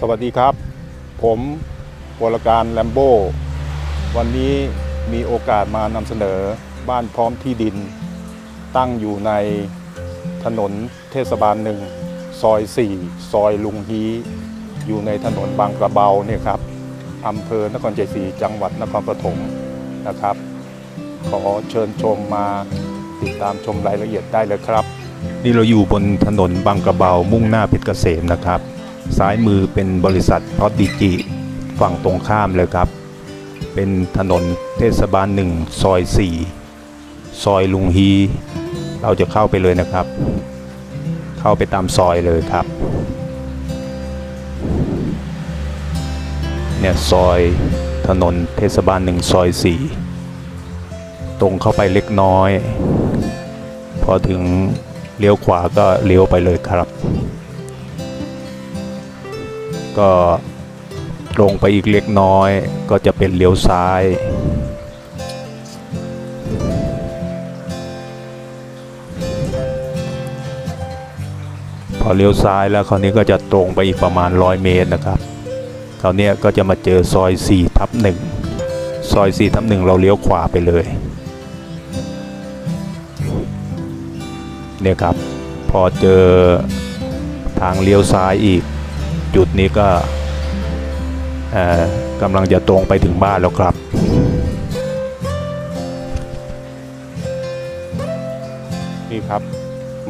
สวัสดีครับ ผมวรการแลมโบวันนี้มีโอกาสมานำเสนอบ้านพร้อมที่ดิน ตั้งอยู่ในถนนเทศบาลหนึ่งซอย 4 ซอยลุงฮีอยู่ในถนนบางกระเบาเนี่ยครับอำเภอนครชัยศรีจังหวัดนครปฐมนะครับ ขอเชิญชมมาติดตามชมรายละเอียดได้เลยครับ นี่เราอยู่บนถนนบางกระเบามุ่งหน้าเพชรเกษมนะครับ ซ้ายมือเป็นบริษัทพอดดิจิฝั่งตรงข้ามเลยครับ เป็นถนนเทศบาลหนึ่งซอย 4 ซอยลุงฮี เราจะเข้าไปเลยนะครับ เข้าไปตามซอยเลยครับเนี่ยซอยถนนเทศบาลหนึ่งซอย4 ตรงเข้าไปเล็กน้อย พอถึงเลี้ยวขวาก็เลี้ยวไปเลยครับ ก็ตรงไปอีกเล็กน้อย ก็จะเป็นเลี้ยวซ้าย พอเลี้ยวซ้ายแล้วคราวนี้ก็จะตรงไปอีกประมาณ 100 เมตรนะครับคราวนี้ก็จะมาเจอซอย4ทับ1ซอย4ทับ1เราเลี้ยวขวาไปเลย เนี่ยครับพอเจอทางเลี้ยวซ้ายอีก จุดนี้ก็กำลังจะตรงไปถึงบ้านแล้วครับ นี่ครับ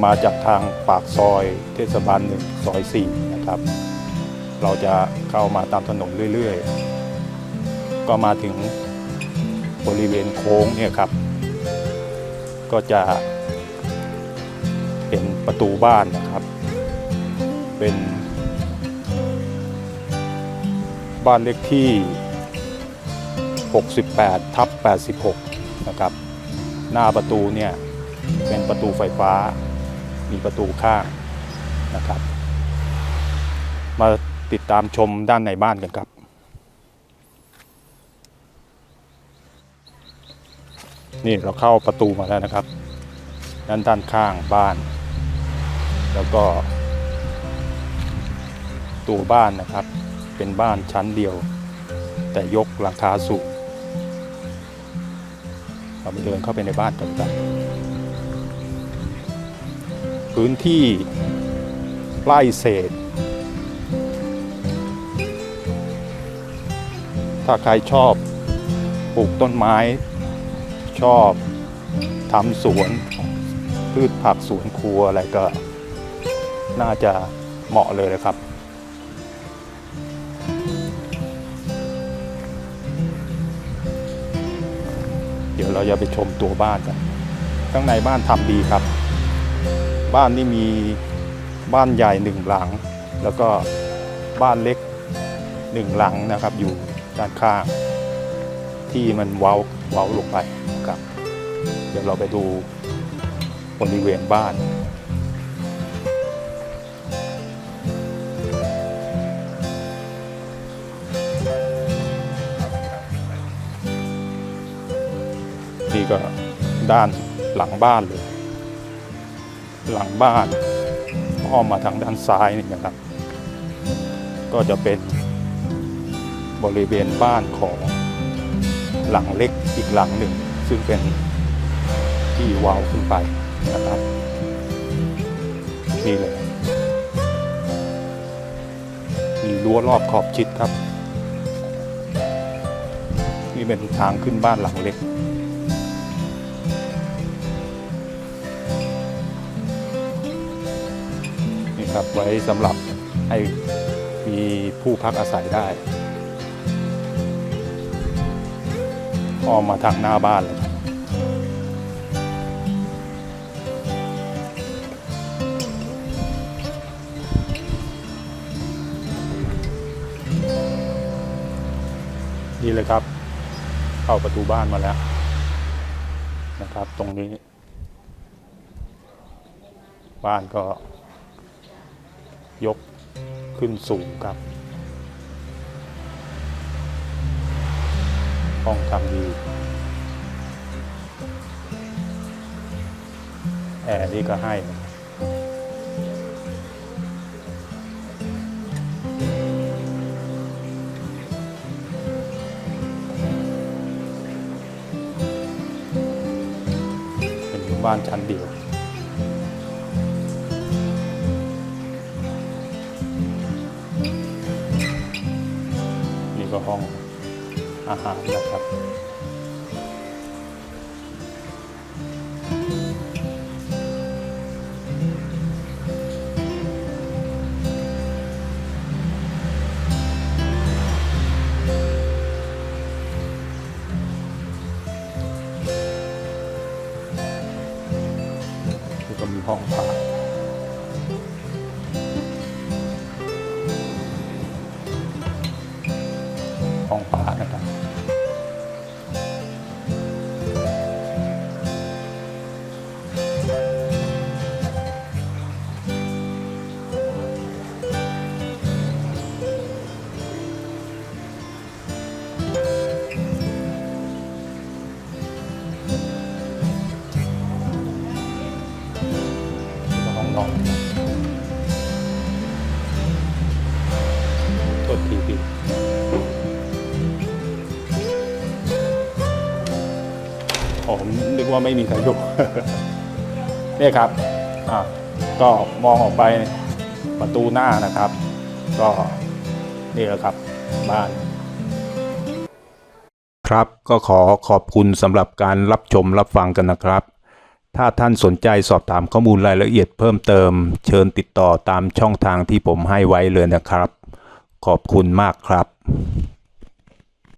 มาจากทางปากซอยเทศบาลหนึ่งซอยสี่นะครับ เราจะเข้ามาตามถนนเรื่อยๆ ก็มาถึงบริเวณโค้งเนี่ยครับ ก็จะ ประตูบ้านนะครับ เป็น บ้านเลขที่ 68 ทับ 86 นะครับ หน้าประตูเนี่ยเป็นประตูไฟฟ้า มีประตูข้างนะครับ มาติดตามชมด้านในบ้านกันครับนี่เราเข้าประตูมาแล้วนะครับ ด้านด้านข้างบ้าน แล้วก็ตัวบ้านนะครับ เป็นบ้านชั้นเดียว แต่ยกหลังคาสูงเราไปเดินเข้าไปในบ้านกันครับพื้นที่ไร่เศษ ถ้าใครชอบปลูกต้นไม้ ชอบทำสวนพืชผักสวนครัวอะไรก็ น่าจะเหมาะเลยนะครับเดี๋ยวเราจะไปชมตัวบ้านกันข้างในบ้านทำดีครับ บ้านนี่มีบ้านใหญ่หนึ่งหลัง แล้วก็บ้านเล็กหนึ่งหลังนะครับ อยู่ด้านข้าง ที่มันเว้าเว้าลงไปครับ เดี๋ยวเราไปดูบริเวณบ้าน นี่ก็ด้านหลังบ้านเลย หลังบ้านอ้อมมาทางด้านซ้ายนี่นะครับ ก็จะเป็นบริเวณบ้านของหลังเล็กอีกหลังหนึ่ง ซึ่งเป็นที่วาวขึ้นไปนะครับนี่เลยมีรั้วรอบขอบชิดครับ นี่เป็นทางขึ้นบ้านหลังเล็ก ครับไว้สำหรับให้มีผู้พักอาศัยได้อ้อมมาทางหน้าบ้านเลยนี่เลยครับ เข้าประตูบ้านมาแล้ว นะครับ ตรงนี้ บ้านก็ ยกขึ้นสูงครับห้องทำดีแอร์นี่ก็ให้เป็นบ้านชั้นเดียว ก็ห้องอาหารนะครับก็มีห้องพัก องนอนกดทีวีผมนึกว่าไม่มีใครอยู่เนี่ยครับอะก็มองออกไปประตูหน้านะครับ ก็นี่แหละครับบ้าน ครับก็ขอขอบคุณสำหรับการรับชมรับฟังกันนะครับ ถ้าท่านสนใจสอบถามข้อมูลรายละเอียดเพิ่มเติม เชิญติดต่อตามช่องทางที่ผมให้ไว้เลยนะครับ ขอบคุณมากครับ